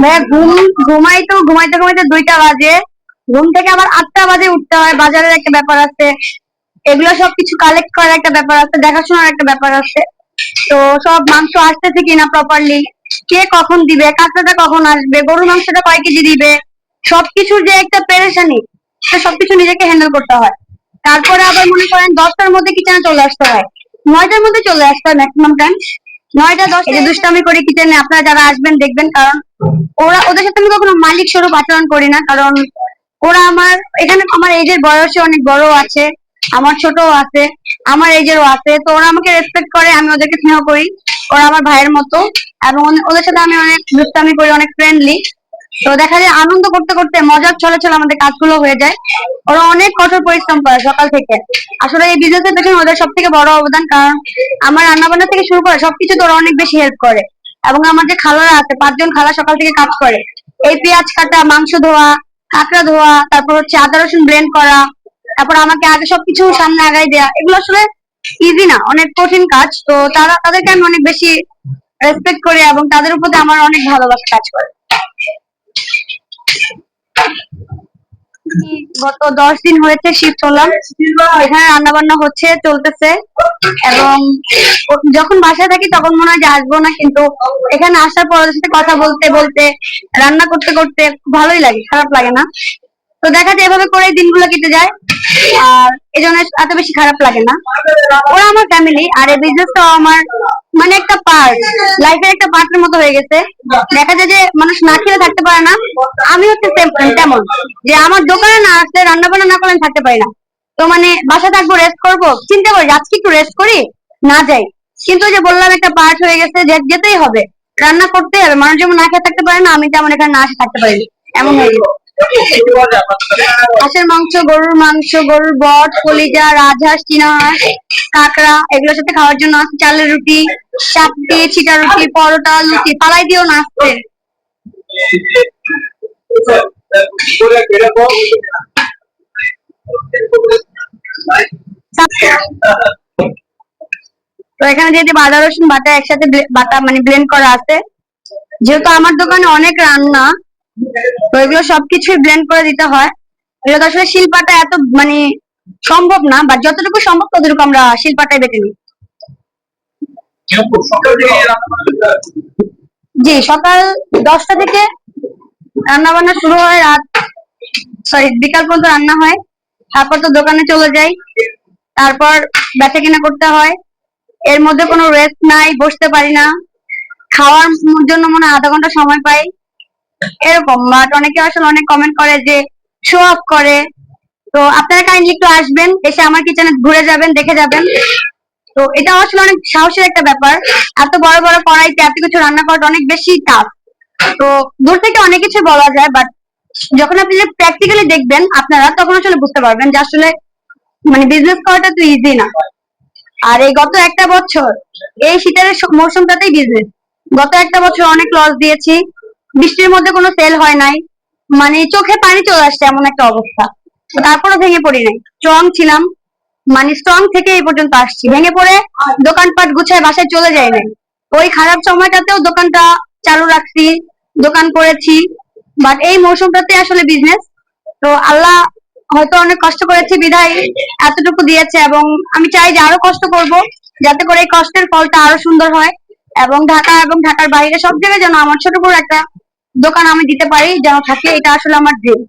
ভাইয়া ঘুম, ঘুমাই তো, ঘুমাইতে ঘুমাইতে দুইটা বাজে। ঘুম থেকে আবার আটটা বাজে উঠতে হয়, বাজারের একটা ব্যাপার আছে। এগুলো সবকিছু কালেক্ট করার একটা ব্যাপার আছে, দেখাশোনার একটা ব্যাপার আছে। তো সব মাংস আসতেছে কিনা প্রপারলি কে কখন দিবে? কাঁচাটা কখন আসবে? গরুর মাংসটা কয় কেজি দিবে? সবকিছুর যে একটা পেরেশানি সবকিছু নিজেকে হ্যান্ডেল করতে হয়। তারপরে আবার মনে করেন দশটার মধ্যে কিচেনে চলে আসতে হয়। নয়টার মধ্যে চলে আসতে হয় ম্যাক্সিমাম টাইম নয়টা দশটা দুষ্টামি করে কিচেনে আপনারা যারা আসবেন দেখবেন কারণ ওরা ওদের সাথে আমি কখনো মালিক স্বরূপ আচরণ করি না কারণ ওরা আমার এখানে আমার এজের বয়সে অনেক বড় আছে আমার ছোটও আছে আমার এজেরও আছে তো ওরা আমাকে রেসপেক্ট করে আমি ওদেরকে স্নেহ করি ওরা আমার ভাইয়ের মতো এবং ওদের সাথে আমি অনেক দুষ্টামি করি অনেক ফ্রেন্ডলি তো দেখা যায় আনন্দ করতে করতে মজার ছলে ছলে আমাদের কাজগুলো হয়ে যায়। ওরা অনেক কঠোর পরিশ্রম করে সকাল থেকে। আসলে এই বিজনেসের পেছনে ওদের সব থেকে বড় অবদান কারণ আমার রান্না বান্না থেকে শুরু করে সবকিছু তো ওরা অনেক বেশি হেল্প করে। এবং আমার যে খালারা আছে, পাঁচজন খালা সকাল থেকে কাজ করে। এই পেঁয়াজ কাটা, মাংস ধোয়া, কাঁকড়া ধোয়া, তারপর হচ্ছে আদা, রসুন ব্লেন্ড করা, তারপর আমাকে আগে সবকিছু সামনে আগাই দেয়া, এগুলো আসলে ইজি না, অনেক কঠিন কাজ। তো তারা, তাদেরকে আমি অনেক বেশি রেসপেক্ট করি এবং তাদের উপর আমার অনেক ভালোবাসা কাজ করে। গত দশ দিন হয়েছে শিফট হলাম। এখানে রান্না বান্না হচ্ছে, চলতেছে। এবং যখন বাসায় থাকি তখন মনে হয় যে আসব না, কিন্তু এখানে আসার পর সাথে কথা বলতে বলতে, রান্না করতে করতে ভালোই লাগে, খারাপ লাগে না। তো দেখা যায় এভাবে করে দিনগুলো কেটে যায়, আর এই জন্য এত বেশি খারাপ লাগে না। ওরা আমার ফ্যামিলি আর এই বিজনেসটাও আমার মানে একটা পার্ট লাইফের একটা পার্টের মতো হয়ে গেছে। দেখা যায় যে মানুষ না খেলে থাকতে পারে না। আমি হচ্ছে তেমন। যে আমার দোকানে না আসলে রান্না বান্না না করলে থাকতে পারি না। তো মানে বাসা থাকব রেস্ট করব, চিন্তা করি আজকে একটু রেস্ট করি, না যাই। কিন্তু যে বললাম একটা পার্ট হয়ে গেছে যেতেই হবে। রান্না করতেই হবে। মানুষ যেমন না খেয়ে থাকতে পারে না, আমি তেমন এখানে না আসে থাকতে পারি এমন হয়ে গেছে। হাঁসের মাংস, গরুর মাংস, গরুর বট, কলিজা, রাজহাঁস চীনা হাঁস কাঁকড়া, এগুলোর সাথে খাওয়ার জন্য আছে চালের রুটি চাপটি ছিটা রুটি, পরোটা, লুচি, পালাই দিও না আসতে তো এখানে যেহেতু আদা রসুন বাটা একসাথে বাটা মানে ব্লেন্ড করা আছে, যেহেতু আমার দোকানে অনেক রান্না তো এগুলো সবকিছুই ব্লেন্ড করে দিতে হয়। এগুলো তো আসলে শিল্পাটা এত মানে সম্ভব না বা যতটুকু সম্ভব ততটুকু আমরা শিল্পাটাই বেটে নিই। জি, সকাল দশটা থেকে রান্না বান্না শুরু হয় রাত সরি বিকাল পর্যন্ত রান্না হয়। তারপর তো দোকানে চলে যাই। তারপর বেচা কিনা করতে হয়। এর মধ্যে কোনো রেস্ট নাই, বসতে পারি না। খাওয়ার জন্য মনে আধা ঘণ্টা সময় পাই। এরকম বাট অনেকে আসলে অনেক কমেন্ট করে যে শো অফ করে। তো আপনারা কাইন্ডলি একটু আসবেন, এসে আমার কিচেনে ঘুরে যাবেন, দেখে যাবেন। তো এটা আসলে অনেক সাহসের একটা ব্যাপার। এত বড় বড় কড়াইতে এত কিছু রান্না করাটা অনেক বেশি টাফ তো দূর থেকে অনেক কিছু বলা যায় বাট যখন আপনি প্র্যাকটিক্যালি দেখবেন আপনারা, তখন আসলে বুঝতে পারবেন যে আসলে মানে বিজনেস করাটা তো ইজি না। আর এই গত একটা বছর, এই শীতের মৌসুমটাতেই বিজনেস গত একটা বছর অনেক লস দিয়েছি। বৃষ্টির মধ্যে কোনো সেল হয় নাই। মানে চোখে পানি চলে আসছে এমন একটা অবস্থা। তো তারপরও ভেঙে পড়ি নাই। স্ট্রং ছিলাম। মানে স্ট্রং থেকে এই পর্যন্ত আসছি। ভেঙে পড়ে দোকানপাট গুছায় বাসায় চলে যায় নাই। ওই খারাপ সময়টাতেও দোকানটা চালু রাখছি, দোকান করেছি। বাট এই মৌসুমটাতে আসলে বিজনেস তো আল্লাহ হয়তো অনেক কষ্ট করেছি, বিধায় এতটুকু দিয়েছে এবং আমি চাই যে আরও কষ্ট করব, যাতে করে এই কষ্টের ফলটা আরও সুন্দর হয়। এবং ঢাকা এবং ঢাকার বাইরে সব জায়গায় যেন আমার ছোট বড় একটা দোকান আমি দিতে পারি যেন থাকে এটা আসলে আমার ড্রিম